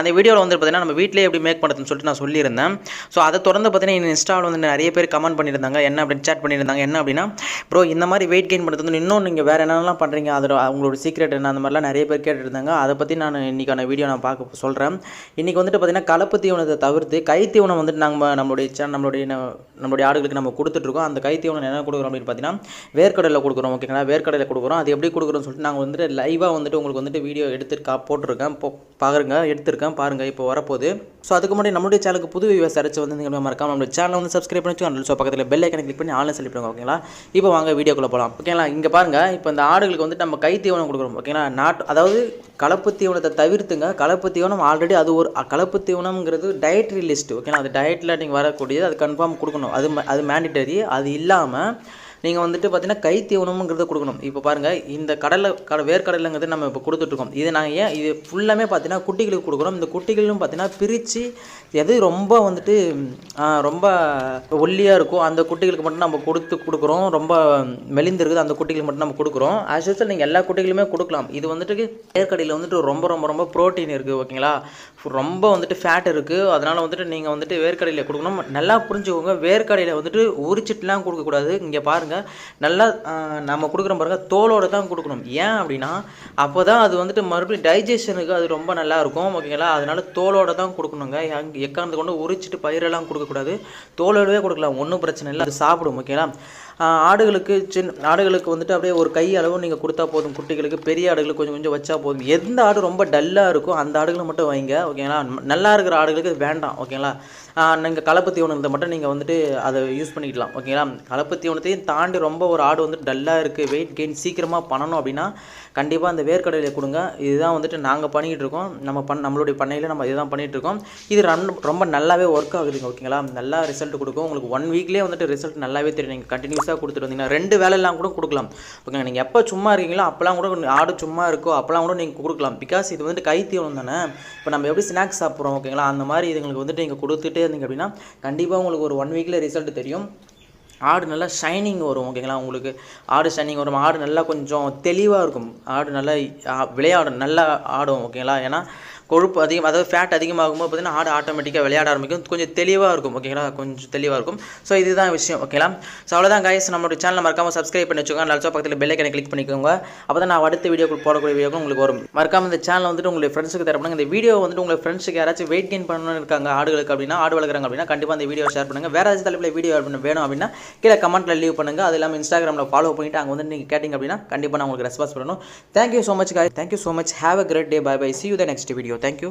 அந்த வீடியோவில் வந்து பார்த்தீங்கன்னா நம்ம வீட்டிலே எப்படி மேக் பண்ணுறதுன்னு சொல்லிட்டு நான் சொல்லியிருந்தேன். ஸோ அதை தொடர்ந்து பார்த்தீங்கன்னா இன்ஸ்டாவில் வந்து நிறைய பேர் கமெண்ட் பண்ணியிருந்தாங்க. என்ன அப்படின்னு சேட் பண்ணியிருந்தாங்க. என்ன அப்படின்னா ப்ரோ இந்த மாதிரி வெயிட் கெயின் பண்ணுறது வந்து இன்னும் நீங்கள் வேறு என்னென்னலாம் பண்ணுறீங்க அதில் அவங்களோட சீக்ரெட் என்ன? அந்த மாதிரிலாம் நிறைய பேர் கேட்டுருந்தாங்க. அதை பற்றி நான் இன்றைக்கான வீடியோ நான் பார்க்க சொல்கிறேன் இன்றைக்கி வந்துட்டு பார்த்திங்கன்னா கலப்பு தீவனத்தை தவிர்த்து கை தீவனம் வந்துட்டு நாங்கள் நம்மளுடைய சேனல் நம்மளுடைய நம்மளுடைய ஆடுகளுக்கு நம்ம கொடுத்துட்ருக்கோம் அந்த கை தீவனம் என்ன கொடுக்குறோம் அப்படின்னு பார்த்தீங்கன்னா வேர்க்கடலை கொடுக்குறோம். ஓகேங்களா வேர்க்கடலை கொடுக்குறோம். அது எப்படி கொடுக்குறோம்னு சொல்லிட்டு நாங்கள் வந்துட்டு லைவாக வந்துட்டு உங்களுக்கு வந்துட்டு வீடியோ எடுத்து கா போட்டிருக்கேன். போ பாருங்க எடுத்திருக்கேன். தான் பாருங்கள் இப்போ வரப்போகுது. ஸோ அதுக்கு முன்னாடி நம்மளுடைய சேனலுக்கு புது வியூஸ் அரைச்சு வந்து நீங்கள் மறக்காம நம்மளுடைய சேனல் வந்து சப்ஸ்கிரைப் பண்ணி வச்சுக்கோங்க. ஸோ பக்கத்தில் பெல் ஐக்கனை கிளிக் பண்ணி ஆன்லைன் சொல்லிவிடுங்க ஓகேங்களா இப்போ வாங்க வீடியோக்குள்ளே போகலாம் ஓகேங்களா இங்கே பாருங்கள் இப்போ இந்த ஆடுகளுக்கு வந்து நம்ம கை தீவனம் கொடுக்குறோம் ஓகேங்களா நாட்டு அதாவது கலப்பு தீவனத்தை தவிர்த்துங்க. கலப்பு தீவனம் ஆல்ரெடி அது ஒரு கலப்பு தீவனம்ங்கிறது டயட்ரி லிஸ்ட் ஓகேங்களா அது டயட்டில் நீங்கள் வரக்கூடியது அது கன்ஃபார்ம் கொடுக்கணும். அது அது மேண்டிட்டரி அது இல்லாமல் நீங்கள் வந்துட்டு பார்த்தீங்கன்னா கை தீவனம்ங்கிறத கொடுக்கணும். இப்போ பாருங்கள் இந்த கடலை கட வேர்க்கடலைங்கிறது நம்ம இப்போ கொடுத்துட்ருக்கோம். இது நாங்கள் ஏன் இது ஃபுல்லாமே பார்த்தீங்கன்னா குட்டிகளுக்கு கொடுக்குறோம். இந்த குட்டிகளும் பார்த்தீங்கன்னா பிரித்து எது ரொம்ப வந்துட்டு ரொம்ப ஒல்லியாக இருக்கும் அந்த குட்டிகளுக்கு மட்டும் நம்ம கொடுத்து கொடுக்குறோம். ரொம்ப மெலிந்திருக்குது அந்த குட்டிகளுக்கு மட்டும் நம்ம கொடுக்குறோம். ஆஸ் யூஸ்வல் நீங்கள் எல்லா குட்டிகளுமே கொடுக்கலாம். இது வந்துட்டு வேர்க்கடையில் வந்துட்டு ரொம்ப ரொம்ப ரொம்ப ப்ரோட்டீன் இருக்குது ஓகேங்களா? ரொம்ப வந்துட்டு ஃபேட் இருக்குது அதனால் வந்துட்டு நீங்கள் வந்துட்டு வேர்க்கடையில் கொடுக்கணும். நல்லா புரிஞ்சுக்கோங்க வேர்க்கடையில் வந்துட்டு உரிச்சிட்டுலாம் கொடுக்கக்கூடாது. இங்கே பாருங்கள் நல்லா நம்ம கொடுக்குறோம் பாருங்கள் தோலோட தான் கொடுக்கணும். ஏன் அப்படின்னா அப்போ தான் அது வந்துட்டு மறுபடியும் டைஜஷனுக்கு அது ரொம்ப நல்லா இருக்கும் ஓகேங்களா? அதனால தோலோட தான் கொடுக்கணுங்க. எங்க- எக்காரணத்தை கொண்டு உரிச்சிட்டு பயிரெல்லாம் கொடுக்கக்கூடாது. தோலோடவே கொடுக்கலாம் ஒன்றும் பிரச்சனை இல்லை. அது சாப்பிடும் ஓகேங்களா? ஆடுகளுக்கு சின்ன ஆடுகளுக்கு வந்துட்டு அப்படியே ஒரு கை அளவு நீங்கள் கொடுத்தா போதும். குட்டிகளுக்கு பெரிய ஆடுகளுக்கு கொஞ்சம் கொஞ்சம் வச்சா போதும். எந்த ஆடு ரொம்ப டல்லாக இருக்கோ அந்த ஆடுகளை மட்டும் வைங்க ஓகேங்களா? நல்லா இருக்கிற ஆடுகளுக்கு அது வேண்டாம் ஓகேங்களா? நீங்கள் கலப்பு தீவனத்தை மட்டும் நீங்கள் வந்துட்டு அதை யூஸ் பண்ணிக்கலாம் ஓகேங்களா? கலப்பு தீவனத்தையும் தாண்டி ரொம்ப ஒரு ஆடு வந்துட்டு டல்லாக இருக்குது வெயிட் கெயின் சீக்கிரமாக பண்ணணும் அப்படின்னா கண்டிப்பாக அந்த வேர்க்கடலையை கொடுங்க. இதுதான் வந்துட்டு நாங்கள் பண்ணிக்கிட்டு இருக்கோம். நம்ம பண் நம்மளுடைய பண்ணையில் நம்ம இதுதான் பண்ணிகிட்டு இருக்கோம். இது ரொம்ப ரொம்ப நல்லாவே ஒர்க் ஆகுதுங்க ஓகேங்களா? நல்லா ரிசல்ட் கொடுக்கும். உங்களுக்கு ஒன் வீக்லேயே வந்துட்டு ரிசல்ட் நல்லாவே தெரியும். நீங்கள் கண்டினியூஸாக கொடுத்துட்டு வந்தீங்கன்னா ரெண்டு வேலைலாம் கூட கொடுக்கலாம். ஓகேங்க நீங்கள் எப்போ சும்மா இருக்கீங்களோ அப்போலாம் கூட ஆடு சும்மா இருக்கோ அப்போலாம் கூட நீங்கள் கொடுக்கலாம். பிகாஸ் இது வந்துட்டு கைத்தீவனம் தானே. இப்போ நம்ம எப்படி ஸ்நாக்ஸ் சாப்பிட்றோம் ஓகேங்களா? அந்த மாதிரி இதுங்களுக்கு வந்துட்டு நீங்கள் கொடுத்துட்டே இருந்தீங்க அப்படின்னா கண்டிப்பாக உங்களுக்கு ஒரு ஒன் வீக்கில் ரிசல்ட் தெரியும். ஆடு நல்லா ஷைனிங் வரும் ஓகேங்களா? உங்களுக்கு ஆடு ஷைனிங் வரும். ஆடு நல்லா கொஞ்சம் தெளிவாக இருக்கும். ஆடு நல்லா ஆ, விளையாடும். நல்லா ஆடும் ஓகேங்களா? ஏன்னா கொழுப்பு அதிகம் அதாவது ஃபேட் அதிகமாகும் போது பார்த்தீங்கன்னா ஆடு ஆட்டோமேட்டிக்காக விளையாட ஆரம்பிக்கும். கொஞ்சம் தெளிவாக இருக்கும் ஓகேங்களா கொஞ்சம் தெளிவாக இருக்கும். ஸோ இதுதான் விஷயம் ஓகேங்களா ஸோ அவ்வளோதான் கைஸ் நம்மளோட சேனல் மறக்காமல் சப்ஸ்கிரைப் பண்ணி வச்சுக்கோங்க. நல்லா பக்கத்தில் பெல் கிளிக் பண்ணிக்கோங்க. அப்போ தான் நான் அடுத்த வீடியோ போடக்கூடிய வீடியோ உங்களுக்கு வரும். மறக்காம இந்த சேனல் வந்துட்டு உங்களுடைய ஃப்ரெண்ட்ஸுக்கு தரப்படுங்க இந்த வீடியோ வந்துட்டு உங்கள் ஃப்ரெண்ட்ஸுக்கு யாராச்சும் வெயிட் கெயின் பண்ணணும்னு இருக்காங்க ஆடுகளுக்கு அப்படின்னா ஆடு வளர்க்குறாங்க அப்படின்னா கண்டிப்பாக அந்த வீடியோ ஷேர் பண்ணுங்கள் வேறு ஏதாச்சும் தலைப்பில் வீடியோ பண்ண வேணும் அப்படின்னா கீழே கமெண்ட்டில் லீவ் பண்ணுங்கள் அது இல்லாமல் இன்ஸ்டாகிராமில் ஃபாலோ பண்ணிட்டு அங்கே வந்து நீங்கள் கேட்டிங்க அப்படின்னா கண்டிப்பாக நான் உங்களுக்கு ரெஸ்பான்ஸ் பண்ணணும். Thank you so much guys thank you so much have a great day bye bye see you the next video thank you